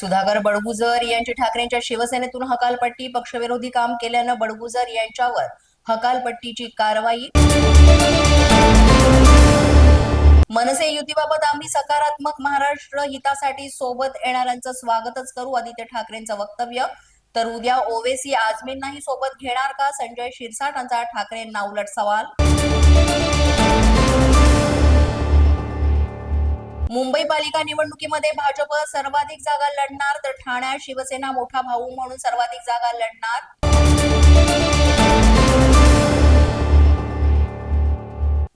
सुधाकर बडगुजर यांची ठाकरेंच्या शिवसेनेतून हकालपट्टी पक्षविरोधी काम केल्यानं बडगुजर यांच्यावर हकालपट्टीची कारवाई. मनसे युतीबाबत आम्ही सकारात्मक महाराष्ट्र हितासाठी सोबत येणाऱ्यांचं स्वागतच करू आदित्य ठाकरेंचं वक्तव्य. तर उद्या ओवेसी आजमींनाही सोबत घेणार का? संजय शिरसाटांचा ठाकरेंना उलट सवाल. महापालिका निवडणुकीमध्ये भाजप सर्वाधिक जागा लढणार तर ठाण्यात शिवसेना मोठा भाऊ म्हणून सर्वाधिक जागा लढणार.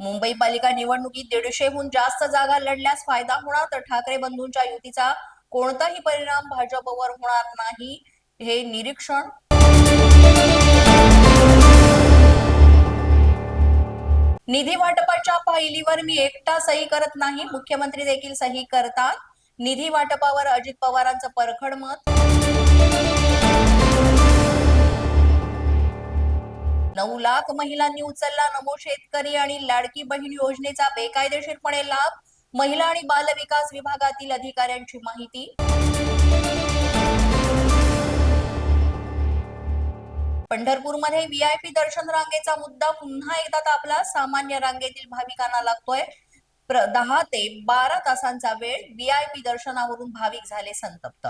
मुंबई पालिका निवडणुकीत दीडशेहून जास्त जागा लढल्यास फायदा होणार तर ठाकरे बंधूंच्या युतीचा कोणताही परिणाम भाजपवर होणार नाही. हे निरीक्षण निधी वाटपाच्या पायलीवर मी एकटा सही करत नाही. मुख्यमंत्री देखील सही करतात. निधी वाटपावर अजित पवारांचं परखड मत. नऊ लाख महिलांनी उचलला नमो शेतकरी आणि लाडकी बहीण योजनेचा बेकायदेशीरपणे लाभ महिला आणि बाल विकास विभागातील अधिकाऱ्यांची माहिती. पंढरपूरमध्ये व्हीआयपी दर्शन रांगेचा मुद्दा पुन्हा एकदा आपला सामान्य रांगेतील भाविकांना लागतोय. दहा ते बारा तासांचा वेळ व्हीआयपी दर्शनावरून भाविक झाले संतप्त.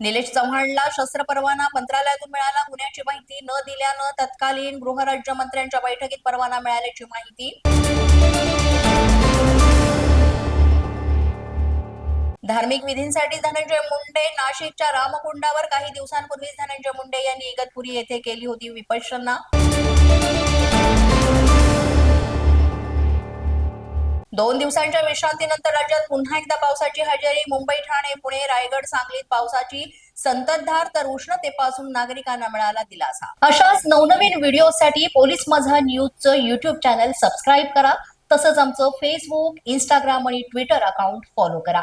निलेश चव्हाणला शस्त्र परवाना मंत्रालयातून मिळाला. गुन्ह्याची माहिती न दिल्यानं तत्कालीन गृहराज्यमंत्र्यांच्या बैठकीत परवाना मिळाल्याची माहिती. धार्मिक विधींसाठी धनंजय मुंडे नाशिकच्या रामकुंडावर काही दिवसांपूर्वी धनंजय मुंडे यांनी इगतपुरी येथे केली होती विपश्यना. दोन दिवसांच्या विश्रांतीनंतर राज्यात पुन्हा एकदा पावसाची हजेरी. मुंबई ठाणे पुणे रायगड सांगलीत पावसाची संततधार तर उष्णतेपासून नागरिकांना मिळाला दिलासा. अशाच नवनवीन व्हिडिओसाठी पोलीस माझा न्यूजचं युट्यूब चॅनल सबस्क्राईब करा. तसंच आमचं फेसबुक इंस्टाग्राम आणि ट्विटर अकाउंट फॉलो करा.